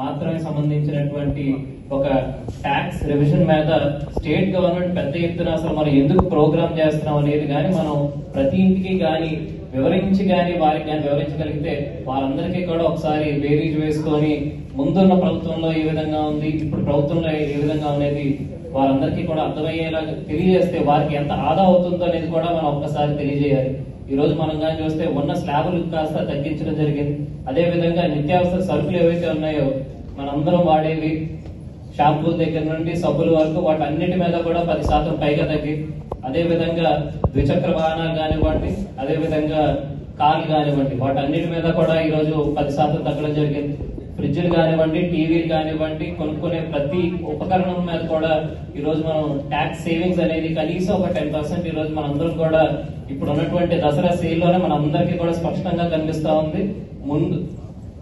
మాత్రమే సంబంధించినటువంటి ఒక ట్యాక్స్ రివిజన్ మీద స్టేట్ గవర్నమెంట్ పెద్ద ఎత్తున అసలు మనం ఎందుకు ప్రోగ్రామ్ చేస్తున్నాం అనేది కానీ మనం ప్రతి ఇంటికి కానీ వివరించి కానీ వారికి కానీ వివరించగలిగితే వారందరికీ కూడా ఒకసారి బేరీజ్ వేసుకొని ముందున్న ప్రభుత్వంలో ఏ విధంగా ఉంది ఇప్పుడు ప్రభుత్వంలో ఏ విధంగా అనేది వారందరికీ కూడా అర్థమయ్యేలా తెలియజేస్తే వారికి ఎంత ఆదా అవుతుందో అనేది కూడా మనం ఒక్కసారి తెలియజేయాలి. ఈ రోజు మనం కానీ చూస్తే ఉన్న స్లాబులు కాస్త తగ్గించడం జరిగింది. అదే విధంగా నిత్యావసర సరుకులు ఏవైతే ఉన్నాయో మనందరం వాడేవి షాంపూల దగ్గర నుండి సబ్బుల వరకు వాటి అన్నిటి మీద కూడా పది శాతం పైగా తగ్గి అదే విధంగా ద్విచక్ర వాహనాలు కానివ్వండి అదే విధంగా కార్లు కానివ్వండి వాటన్నిటి మీద కూడా ఈ రోజు పది శాతం తగ్గడం జరిగింది. ఫ్రిడ్జ్లు కానివ్వండి టీవీలు కానివ్వండి కొనుక్కునే ప్రతి ఉపకరణం మీద కూడా ఈ రోజు మనం ట్యాక్స్ సేవింగ్స్ అనేది కనీసం ఒక టెన్ పర్సెంట్ ఈ రోజు మనందరం కూడా ఇప్పుడు ఉన్నటువంటి దసరా సేల్లోనే మన అందరికీ కూడా స్పష్టంగా కనిపిస్తా ఉంది. ముందు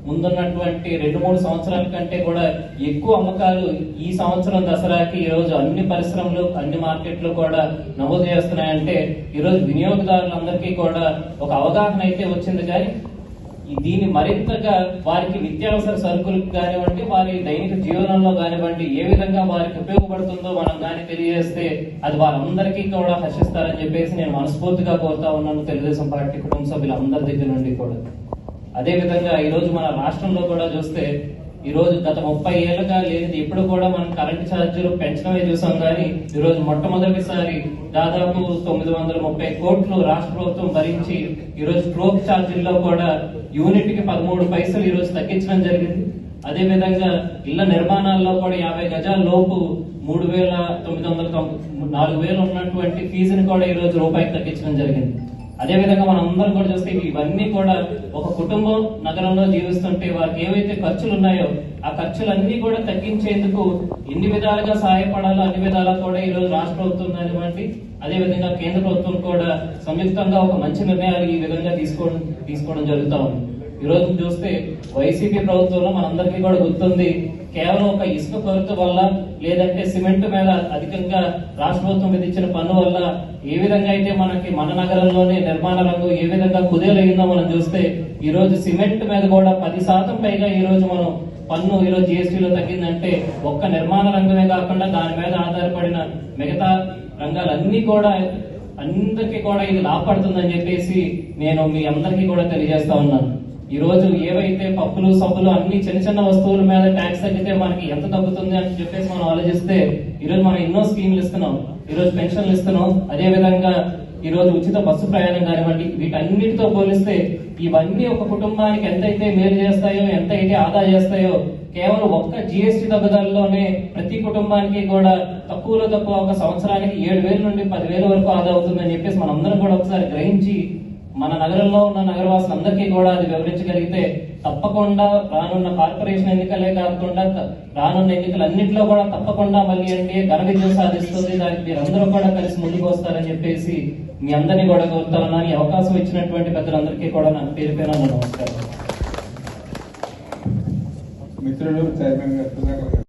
ముందున్నటువంటి రెండు మూడు సంవత్సరాల కంటే కూడా ఎక్కువ అమ్మకాలు ఈ సంవత్సరం దసరాకి ఈ రోజు అన్ని పరిశ్రమలు అన్ని మార్కెట్లు కూడా నమోదు చేస్తున్నాయంటే ఈరోజు వినియోగదారులందరికీ కూడా ఒక అవగాహన అయితే వచ్చింది. కానీ దీన్ని మరింతగా వారికి నిత్యావసర సరుకులకు కానివ్వండి వారి దైనిక జీవనంలో కానివ్వండి ఏ విధంగా వారికి ఉపయోగపడుతుందో మనం కానీ తెలియజేస్తే అది వారందరికీ కూడా హర్షిస్తారని చెప్పేసి నేను మనస్ఫూర్తిగా కోరుతా ఉన్నాను తెలుగుదేశం పార్టీ కుటుంబ సభ్యులందరి దగ్గర నుండి కూడా. అదే విధంగా ఈ రోజు మన రాష్ట్రంలో కూడా చూస్తే ఈ రోజు గత ముప్పై ఏళ్ళుగా లేనిది ఇప్పుడు కూడా మనం కరెంట్ ఛార్జీలు పెంచడమే చూసాం కానీ ఈ రోజు మొట్టమొదటిసారి దాదాపు తొమ్మిది వందల ముప్పై కోట్లు రాష్ట్ర ప్రభుత్వం భరించి ఈరోజు రోజు స్ట్రోక్ ఛార్జీల్లో కూడా యూనిట్కి పదమూడు పైసలు ఈ రోజు తగ్గించడం జరిగింది. అదే విధంగా ఇళ్ళ నిర్మాణాల్లో కూడా యాభై గజాల లోపు మూడు వేల తొమ్మిది వందల తొంభై నాలుగు వేలు ఉన్నటువంటి ఫీజుని కూడా ఈరోజు రూపాయికి తగ్గించడం జరిగింది. అదే విధంగా మనం అందరం కూడా చూస్తే ఇవన్నీ కూడా ఒక కుటుంబం నగరంలో జీవిస్తుంటే వారికి ఏవైతే ఖర్చులు ఉన్నాయో ఆ ఖర్చులన్నీ కూడా తగ్గించేందుకు ఎన్ని విధాలుగా సహాయపడాలో అన్ని విధాలా కూడా ఈ రోజు రాష్ట్ర ప్రభుత్వం కానివ్వండి అదే విధంగా కేంద్ర ప్రభుత్వం కూడా సంయుక్తంగా ఒక మంచి నిర్ణయాలు ఈ విధంగా తీసుకోవడం తీసుకోవడం జరుగుతూ ఉంది. ఈ చూస్తే వైసీపీ ప్రభుత్వంలో మనందరికీ కూడా గుర్తుంది కేవలం ఒక ఇసుక కొరత వల్ల లేదంటే సిమెంట్ మీద అధికంగా రాష్ట్ర ప్రభుత్వం విధించిన పన్ను వల్ల ఏ విధంగా అయితే మనకి మన నగరంలోనే నిర్మాణ రంగం ఏ విధంగా కుదేలయ్యిందో మనం చూస్తే ఈ రోజు సిమెంట్ మీద కూడా పది శాతం పైగా ఈ రోజు మనం పన్ను ఈ రోజు జిఎస్టీలో తగ్గిందంటే ఒక్క నిర్మాణ రంగమే కాకుండా దాని మీద ఆధారపడిన మిగతా రంగాలన్నీ కూడా అందరికీ కూడా ఇది లాభపడుతుందని చెప్పేసి నేను మీ అందరికీ కూడా తెలియజేస్తా ఉన్నాను. ఈ రోజు ఏవైతే పప్పులు సబ్బులు అన్ని చిన్న చిన్న వస్తువుల మీద ట్యాక్స్ తగ్గితే మనకి ఎంత తగ్గుతుంది అని చెప్పేసి మనం ఆలోచిస్తే ఈరోజు మనం ఎన్నో స్కీమ్లు ఇస్తున్నాం. ఈరోజు పెన్షన్లు ఇస్తున్నాం. అదే విధంగా ఈ రోజు ఉచిత బస్సు ప్రయాణం కానివ్వండి వీటన్నిటితో పోలిస్తే ఇవన్నీ ఒక కుటుంబానికి ఎంతైతే మేలు చేస్తాయో ఎంతైతే ఆదా చేస్తాయో కేవలం ఒక్క జిఎస్టీ తగ్గుదలలోనే ప్రతి కుటుంబానికి కూడా తక్కువలో తక్కువ ఒక సంవత్సరానికి ఏడు వేల నుండి పదివేల వరకు ఆదా అవుతుందని చెప్పేసి మనందరం కూడా ఒకసారి గ్రహించి మన నగరంలో ఉన్న నగరవాసులందరికీ కూడా అది వివరించగలిగితే తప్పకుండా రానున్న కార్పొరేషన్ ఎన్నికలే కాకుండా రానున్న రానున్న ఎన్నికలన్నింటిలో కూడా తప్పకుండా మళ్ళీ ఎన్డీఏ ఘన విజయం సాధిస్తుంది. దానికి మీరందరూ కూడా కలిసి ముందుకు వస్తారని చెప్పేసి మీ అందరినీ కూడా కోరుతా ఉన్నాను అవకాశం ఇచ్చినటువంటి పెద్దలందరికీ కూడా నాకు పేరు పేరు నమస్కారం. మిత్రులు చైర్మన్ గారు